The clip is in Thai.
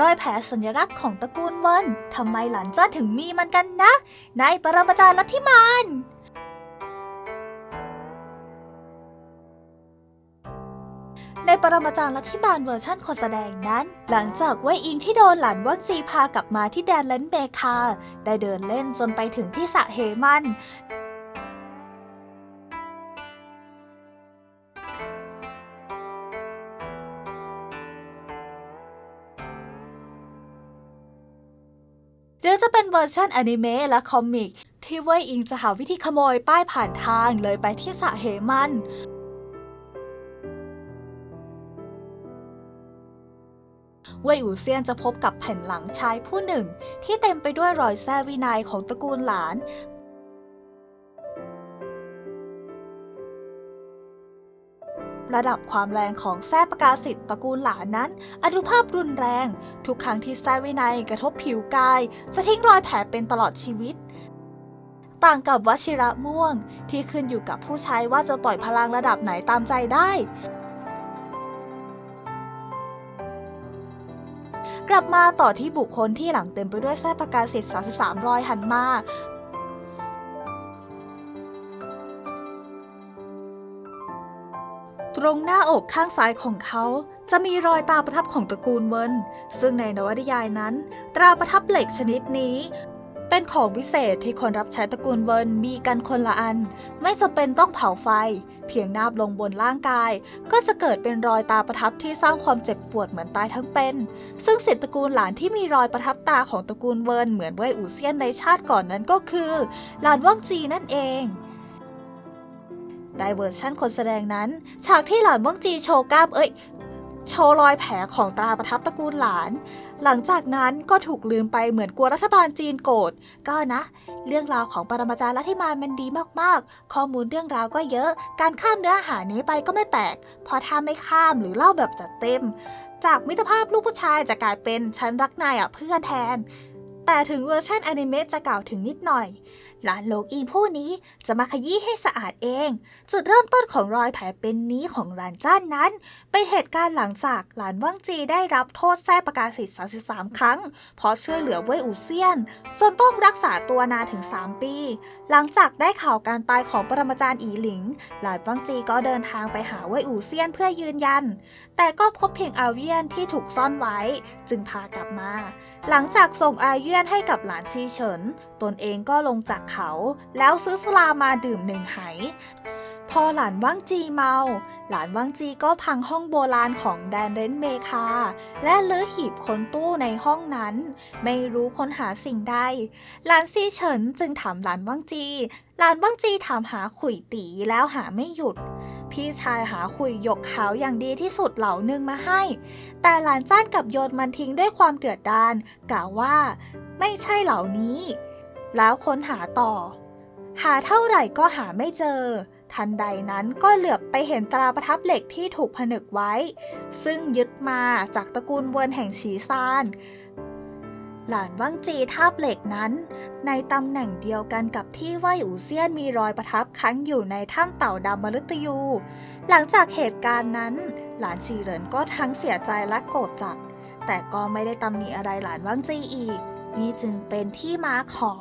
รอยแผลสัญลักษณ์ของตระกูลเวินทำไมหลานจ้าถึงมีมันกันนะในปรมาจารย์ลัทธิมานในปรมาจารย์ลัทธิมานเวอร์ชั่นคนแสดงนั้น หลังจากว่ยอิงที่โดนหลานวังจีพากลับมาที่แดนเลนเบคา ได้เดินเล่นจนไปถึงที่สะเฮมัน หรือจะเป็นเวอร์ชันอนิเมะและคอมิกที่เว่ยอิงจะหาวิธีขโมยป้ายผ่านทางเลยไปที่สะเหมันเว่ยอูเซียนจะพบกับแผ่นหลังชายผู้หนึ่ง ที่เต็มไปด้วยรอยแส้วินัยของตระกูลหลาน ระดับความแรงของแส้ประกาศสิทธิ์ตระกูลหลานนั้น อนุภาพรุนแรง ทุกครั้งที่แส้วินัยกระทบผิวกาย จะทิ้งรอยแผลเป็นตลอดชีวิต ต่างกับวชิระม่วงที่ขึ้นอยู่กับผู้ใช้ว่าจะปล่อยพลังระดับไหนตามใจได้กลับมาต่อที่บุคคลที่หลังเต็มไปด้วยแส้ประกาศสิทธิ์33รอยหันมา ตรงหน้าอกข้างซ้ายของเขาจะมีรอยตาประทับของตระกูลเวินซึ่งในนวนิยายนั้น ตราประทับเหล็กชนิดนี้ เป็นของวิเศษที่คนรับใช้ตระกูลเวินมีกันคนละอัน ไม่จำเป็นต้องเผาไฟ เพียงนาบลงบนร่างกาย ก็จะเกิดเป็นรอยตาประทับที่สร้างความเจ็บปวดเหมือนตายทั้งเป็น ซึ่งสิทธิตระกูลหลานที่มีรอยประทับตาของตระกูลเวินเหมือนเว่ยอูเซียนในชาติก่อนนั้นก็คือ หลานว่างจีนั่นเอง ในเวอร์ชั่นคนแสดงนั้น ฉากที่หลานว่างจีโชว์กล้ามเอ้ย โชว์รอยแผลของตราประทับตระกูลหลาน หลังจากนั้นก็ถูกลืมไปเหมือนกลัวรัฐบาลจีนโกรธก็นะ เรื่องราวของปรมาจารย์ลัทธิมานมันดีมากๆ ข้อมูลเรื่องราวก็เยอะ การข้ามเนื้อหานี้ไปก็ไม่แปลกเพราะถ้าไม่ข้ามหรือเล่าแบบจัดเต็ม จากมิตรภาพลูกผู้ชายจะกลายเป็นฉันรักนายอะเพื่อนแทนแต่ถึงเวอร์ชันอนิเมะจะกล่าวถึงนิดหน่อย หลานโลกอีผู้นี้จะมาขยี้ให้สะอาดเอง จุดเริ่มต้นของรอยแผลเป็นนี้ของหลานจ้านนั้น เป็นเหตุการณ์หลังจากหลานว่างจีได้รับโทษแท้ประกาศสิทธิ์33 ครั้ง เพราะช่วยเหลือเว่ยอูเซียน จนต้องรักษาตัวนานถึง 3 ปี หลังจากได้ข่าวการตายของปรมาจารย์อีหลิง หลานว่างจีก็เดินทางไปหาเว่ยอูเซียนเพื่อยืนยัน แต่ก็พบเพียงอาเวียนที่ถูกซ่อนไว้ จึงพากลับมา หลังจากส่งอาเวียนให้กับหลานซีเฉิน ตนเองก็ลงจากเขา แล้วซื้อสลามาดื่มหนึ่งไหพอหลานว่างจีเมา หลานว่างจีก็พังห้องโบราณของแดนเรนเมคา และเลื้อหีบคนตู้ในห้องนั้น ไม่รู้ค้นหาสิ่งใด หลานซีเฉินจึงถามหลานว่างจี หลานว่างจีถามหาขุยตีแล้วหาไม่หยุด พี่ชายหาขุยหยกขาวอย่างดีที่สุดเหล่านึงมาให้ แต่หลานจ้านกับโยนมันทิ้งด้วยความเดือดดาลกล่าวว่า ไม่ใช่เหล่านี้ แล้วค้นหาต่อ หาเท่าไหร่ก็หาไม่เจอ ทันใดนั้นก็เหลือบไปเห็นตราประทับเหล็กที่ถูกผนึกไว้ ซึ่งยึดมาจากตระกูลเวินแห่งฉีซาน หลานว่างจีทาบเหล็กนั้น ในตำแหน่งเดียวกันกับที่ว่ายอูเซียนมีรอยประทับค้างอยู่ในถ้ำเต่าดำมฤตยู หลังจากเหตุการณ์นั้น หลานชีเหรินก็ทั้งเสียใจและโกรธจัดแต่ก็ไม่ได้ตำหนิอะไรหลานว่างจีอีก นี่จึงเป็นที่มาของ